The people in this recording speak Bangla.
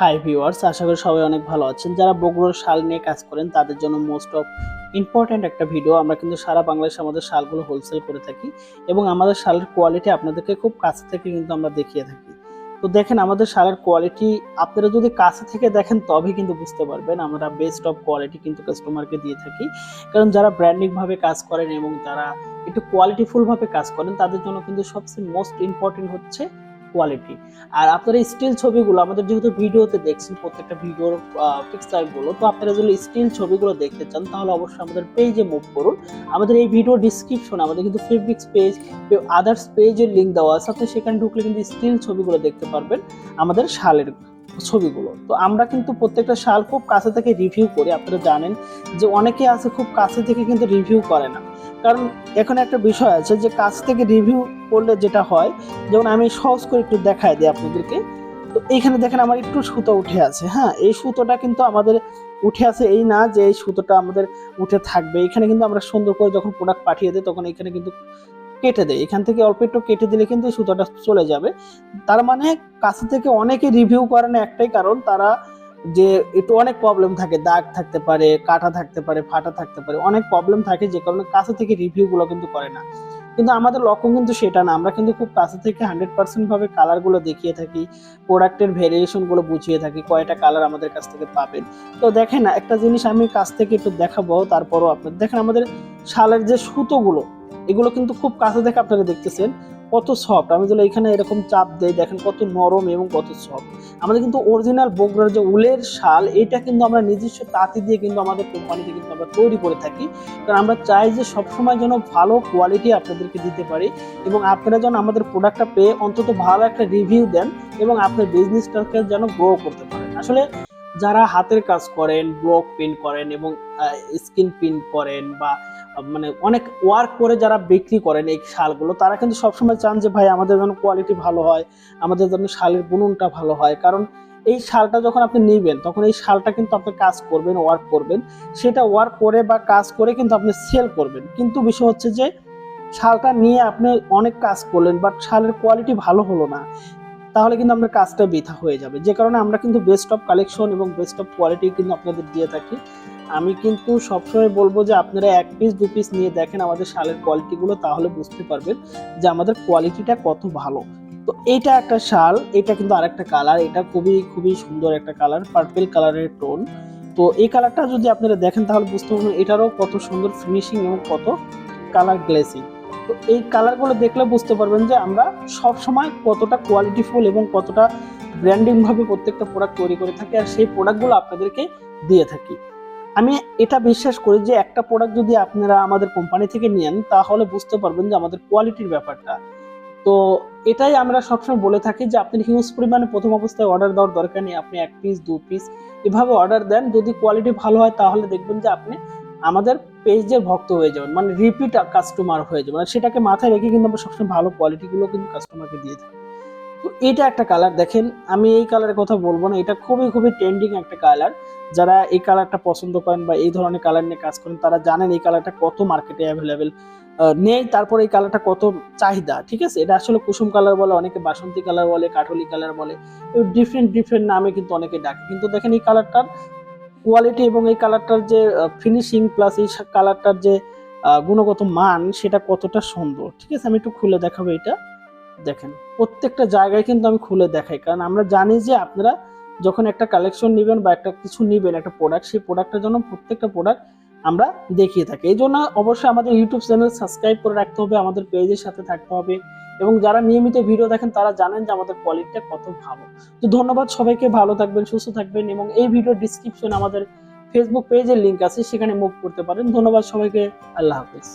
হাই ভিউয়ার্স আশা করি সবাই অনেক ভালো আছেন। যারা বগুড়ার শাল নিয়ে কাজ করেন, তাদের জন্য মোস্ট অফ ইম্পর্ট্যান্ট একটা ভিডিও আমরা কিন্তু সারা বাংলাদেশে আমাদের শালগুলো হোলসেল করে থাকি এবং আমাদের শালের কোয়ালিটি আপনাদেরকে খুব কাছে থেকে কিন্তু আমরা দেখিয়ে থাকি। তো দেখেন, আমাদের শালের কোয়ালিটি আপনারা যদি কাছে থেকে দেখেন, তবেই কিন্তু বুঝতে পারবেন আমরা বেস্ট অফ কোয়ালিটি কিন্তু কাস্টমারকে দিয়ে থাকি। কারণ যারা ব্র্যান্ডিং ভাবে কাজ করেন এবং যারা একটু কোয়ালিটিফুল ভাবে কাজ করেন, তাদের জন্য কিন্তু সবচেয়ে মোস্ট ইম্পর্টেন্ট হচ্ছে কোয়ালিটি আর আপনারা স্টিল ছবিগুলো, আমাদের যেহেতু ভিডিওতে দেখছেন, প্রত্যেকটা ভিডিওর পিকচারগুলো তো আপনারা যদি স্টিল ছবিগুলো দেখতে চান, তাহলে অবশ্যই আমাদের পেজে মুভ করুন। আমাদের এই ভিডিও ডিসক্রিপশনে আমাদের কিন্তু ফেব্রিক্স পেজ আদার্স পেজের লিঙ্ক দেওয়া আছে, আপনি সেখানে ঢুকলে কিন্তু স্টিল ছবিগুলো দেখতে পারবেন আমাদের শালের ছবিগুলো। তো আমরা কিন্তু প্রত্যেকটা শাল খুব কাছে থেকে রিভিউ করি, আপনারা জানেন যে অনেকে আছে খুব কাছে থেকে কিন্তু রিভিউ করে না। কারণ এখানে একটা বিষয় আছে যে কাছ থেকে রিভিউ করলে যেটা হয়, যেমন আমি সহজ করে একটু দেখাই দিই আপনাদেরকে। তো এইখানে দেখেন আমার একটু সুতো উঠে আছে হ্যাঁ? এই সুতোটা কিন্তু আমাদের উঠে আছে এই না যে এই সুতোটা আমাদের উঠে থাকবে। এখানে কিন্তু আমরা সুন্দর করে যখন প্রোডাক্ট পাঠিয়ে দিই, তখন এখানে কিন্তু কেটে দেয় এখান থেকে অল্প একটু কেটে দিলে কিন্তু সুতোটা চলে যাবে। তার মানে কাছে থেকে অনেকে রিভিউ করে না একটাই কারণ, তারা যে একটু অনেক প্রবলেম থাকে, দাগ থাকতে পারে, কাটা থাকতে পারে, ফাটা থাকতে পারে, অনেক প্রবলেম থাকে যে কারণে কাছে থেকে রিভিউগুলো কিন্তু করে না। কিন্তু আমাদের লক্ষ্য কিন্তু সেটা না, আমরা কিন্তু খুব কাছে থেকে হান্ড্রেড পার্সেন্ট ভাবে কালারগুলো দেখিয়ে থাকি প্রোডাক্টের ভেরিয়েশনগুলো বুঝিয়ে থাকি, কয়টা কালার আমাদের কাছ থেকে পাবেন। তো দেখেন একটা জিনিস আমি কাছ থেকে একটু দেখাবো, তারপরও আপনার, দেখেন আমাদের শালের যে সুতোগুলো, এগুলো কিন্তু খুব কাছে থেকে আপনারা দেখতেছেন কত সফট আমি যদি এখানে এরকম চাপ দেই, দেখেন কত নরম এবং কত সফট আমাদের কিন্তু অরিজিনাল বগুড়ার যে উলের শাল, এটা কিন্তু আমরা নিজস্ব তাঁতি দিয়ে কিন্তু আমাদের কোম্পানিতে কিন্তু আমরা তৈরি করে থাকি। কারণ আমরা চাই যে সবসময় যেন ভালো কোয়ালিটি আপনাদেরকে দিতে পারি এবং আপনারা যেন আমাদের প্রোডাক্টটা পেয়ে অন্তত ভালো একটা রিভিউ দেন এবং আপনার বিজনেসটাকে যেন গ্রো করতে পারেন। আসলে যারা হাতের কাজ করেন, ব্লক প্রিন্ট করেন এবং স্কিন প্রিন্ট করেন বা মানে অনেক ওয়ার্ক করে যারা বিক্রি করেন এই শালগুলো, তারা কিন্তু সবসময় চান যে, ভাই, আমাদের যেন কোয়ালিটি ভালো হয়, আমাদের যেন শালের বুননটা ভালো হয়। কারণ এই শালটা যখন আপনি নিবেন, তখন এই শালটা কিন্তু আপনি কাজ করবেন, ওয়ার্ক করবেন। সেটা ওয়ার্ক করে বা কাজ করে কিন্তু আপনি সেল করবেন। কিন্তু বিষয় হচ্ছে যে, শালটা নিয়ে আপনি অনেক কাজ করলেন, বাট শালের কোয়ালিটি ভালো হলো না। তাহলে কিন্তু আপনার কাজটা বৃথা হয়ে যাবে। যে কারণে আমরা কিন্তু বেস্ট অফ কালেকশন এবং বেস্ট অফ কোয়ালিটি কিন্তু আপনাদের দিয়ে থাকি। আমি কিন্তু সবসময় বলব যে আপনারা এক পিস দু পিস নিয়ে দেখেন আমাদের শালের কোয়ালিটিগুলো তাহলে বুঝতে পারবেন যে আমাদের কোয়ালিটিটা কত ভালো। তো এইটা একটা শাল, এটা কিন্তু আরেকটা কালার এটা খুবই খুবই সুন্দর একটা কালার পার্পেল কালারের টোন তো এই কালারটা যদি আপনারা দেখেন, তাহলে বুঝতে পারবেন এটারও কত সুন্দর ফিনিশিং এবং কত কালার গ্লেসিং তো এই কালারগুলো দেখলে বুঝতে পারবেন যে আমরা সব সময় কতটা কোয়ালিটিফুল এবং কতটা ব্র্যান্ডিং ভাবে প্রত্যেকটা প্রোডাক্ট তৈরি করে থাকি আর সেই প্রোডাক্টগুলো আপনাদেরকে দিয়ে থাকি। আমি এটা বিশ্বাস করি যে একটা প্রোডাক্ট যদি আপনারা আমাদের কোম্পানি থেকে নেন, তাহলে বুঝতে পারবেন যে আমাদের কোয়ালিটির ব্যাপারটা। তো এটাই আমরা সবসময় বলে থাকি যে আপনি হিউজ পরিমাণে প্রথম অবস্থায় অর্ডার দেওয়ার দরকার নেই। আপনি এক পিস দু পিস এভাবে অর্ডার দেন, যদি কোয়ালিটি ভালো হয়, তাহলে দেখবেন যে আপনি আমাদের পেজের ভক্ত হয়ে যাবেন মানে রিপিট কাস্টমার হয়ে যাবেন। সেটাকে মাথায় রেখে কিন্তু আমরা সবসময় ভালো কোয়ালিটিগুলো কিন্তু কাস্টমারকে দিয়ে থাকি। তো এটা একটা কালার দেখেন আমি এই কালারের কথা বলব না, এটা খুবই খুবই ট্রেন্ডিং একটা কালার যারা এই কালারটা পছন্দ করেন বা এই ধরনের কালার নিয়ে কাজ করেন, তারা জানেন এই কালারটা কত মার্কেটে অ্যাভেলেবেল নেই, তারপর এই কালারটা কত চাহিদা, ঠিক আছে? এটা আসলে কুসুম কালার বলে, অনেকে বাসন্তী কালার বলে কাঠলি কালার বলে ডিফারেন্ট ডিফারেন্ট নামে কিন্তু অনেকে ডাকে। কিন্তু দেখেন এই কালারটার কোয়ালিটি এবং এই কালারটার যে ফিনিশিং প্লাস এই কালারটার যে গুণগত মান, সেটা কতটা সুন্দর। ঠিক আছে? আমি একটু খুলে দেখাবো এটা। দেখেন, প্রত্যেকটা জায়গায় কিন্তু আমি খুলে দেখাই। কারণ আমরা জানি যে আপনারা যখন একটা কালেকশন নেবেন বা একটা কিছু নেবেন, একটা প্রোডাক্ট সেই প্রোডাক্টের জন্য প্রত্যেকটা প্রোডাক্ট আমরা দেখিয়ে থাকি। এই জন্য অবশ্যই আমাদের ইউটিউব চ্যানেল সাবস্ক্রাইব করে রাখতে হবে, আমাদের পেজের সাথে থাকতে হবে। এবং যারা নিয়মিত ভিডিও দেখেন, তারা জানেন যে আমাদের কোয়ালিটিটা কত ভালো। তো ধন্যবাদ সবাইকে, ভালো থাকবেন, সুস্থ থাকবেন এবং এই ভিডিও ডিসক্রিপশনে আমাদের ফেসবুক পেজের লিঙ্ক আছে, সেখানে মুভ করতে পারেন। ধন্যবাদ সবাইকে, আল্লাহ হাফিজ।